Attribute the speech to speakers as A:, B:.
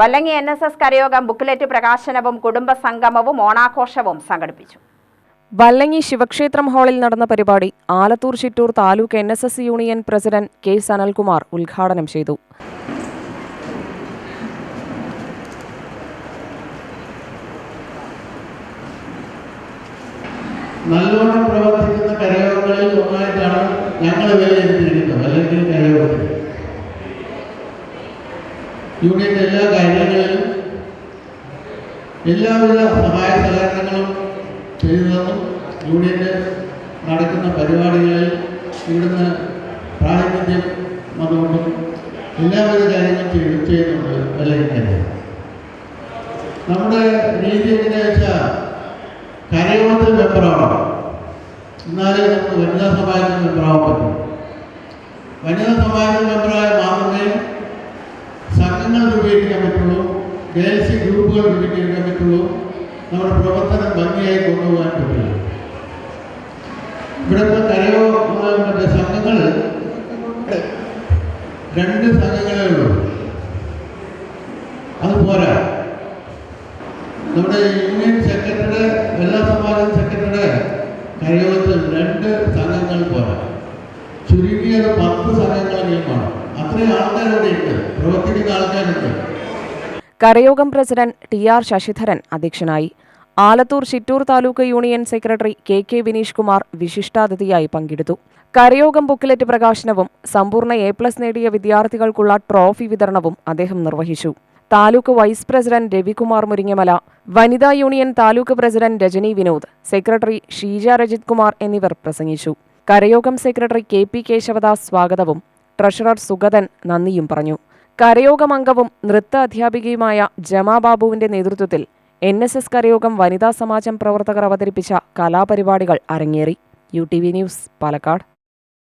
A: Vallangi N S S Karayogam booklet പ്രകാശനവും കുടുംബ സംഗമവും ഓണാഘോഷവും സംഘടിപ്പിച്ചു.
B: വല്ലങ്ങി ശിവക്ഷേത്രം ഹാളിൽ നടന്ന പരിപാടി Alathur Chittur taluk N S S union president K Sanalkumar ഉദ്ഘാടനം ചെയ്തു.
C: നല്ലോണം പ്രവർത്തിക്കുന്ന കരയോഗങ്ങളിൽ ഒന്നായിട്ടാണ് ഞങ്ങൾ വിലയിരുത്തിയിരിക്കുന്നത് അല്ലെങ്കിൽ കരയോഗത്തിൽ യൂണിയന്റെ എല്ലാ കാര്യങ്ങളിലും എല്ലാവിധ സഹായ സഹകരണങ്ങളും ചെയ്യുന്നതും യൂണിയന്റെ നടക്കുന്ന പരിപാടികളിൽ ഇവിടുന്ന് പ്രാതിനിധ്യം വന്നുകൊണ്ടും എല്ലാവിധ കാര്യങ്ങളും ചെയ്തു ചെയ്യുന്നുണ്ട് തന്നെ നമ്മുടെ രീതി എങ്ങനെയാ വെച്ചാൽ കരയോഗത്തിൽ മെമ്പറാവണം എന്നാലേ നമുക്ക് വനിതാ സമാജത്തിൽ മെമ്പറാവാൻ പറ്റും. വനിതാ സമാജത്തിൽ മെമ്പറായ മാത്രമേ സംഘങ്ങൾ രൂപീകരിക്കാൻ പറ്റുള്ളൂ കെ എസ് സി ഗ്രൂപ്പുകൾ രൂപീകരിക്കാൻ പറ്റുള്ളൂ. നമ്മുടെ പ്രവർത്തനം ഭംഗിയായി കൊണ്ടുപോകാൻ പറ്റില്ല ഇവിടുത്തെ കരയോ മറ്റേ സംഘങ്ങൾ രണ്ട് സംഘങ്ങളേ ഉള്ളൂ. അത് പോരാ. നമ്മുടെ യൂണിയൻ സെക്രട്ടറിയുടെ എല്ലാ സമാജം സെക്രട്ടറിയുടെ കരയോഗത്തിൽ രണ്ട് സംഘങ്ങൾ പോരാ. ചുരുങ്ങിയത് പത്ത് സംഘങ്ങളെങ്കിലും കാണും അത്രയും ആൾക്കാരവിടെ ഉണ്ട് പ്രവർത്തിക്കുന്ന ആൾക്കാരുണ്ട്.
B: കരയോഗം പ്രസിഡന്റ് ടി ആർ ശശിധരൻ അധ്യക്ഷനായി. Alathur Chittur taluk union secretary K K Vineesh Kumar വിശിഷ്ടാതിഥിയായി പങ്കെടുത്തു. കരയോഗം ബുക്ക്ലെറ്റ് പ്രകാശനവും സമ്പൂർണ എ പ്ലസ് നേടിയ വിദ്യാർത്ഥികൾക്കുള്ള ട്രോഫി വിതരണവും അദ്ദേഹം നിർവഹിച്ചു. താലൂക്ക് വൈസ് പ്രസിഡന്റ് രവികുമാർ മുരിങ്ങമല വനിതാ union taluk president Rajani Vinod secretary Sheeja Rajith Kumar എന്നിവർ പ്രസംഗിച്ചു. കരയോഗം സെക്രട്ടറി കെ പി കേശവദാസ് സ്വാഗതവും ട്രഷറർ സുഗതൻ നന്ദിയും പറഞ്ഞു. കരയോഗം അംഗവും നൃത്ത അധ്യാപികയുമായ ജമാ ബാബുവിന്റെ നേതൃത്വത്തിൽ എൻ എസ് എസ് കരയോഗം വനിതാ സമാജം പ്രവർത്തകർ അവതരിപ്പിച്ച കലാപരിപാടികൾ അരങ്ങേറി. U T V news Palakkad.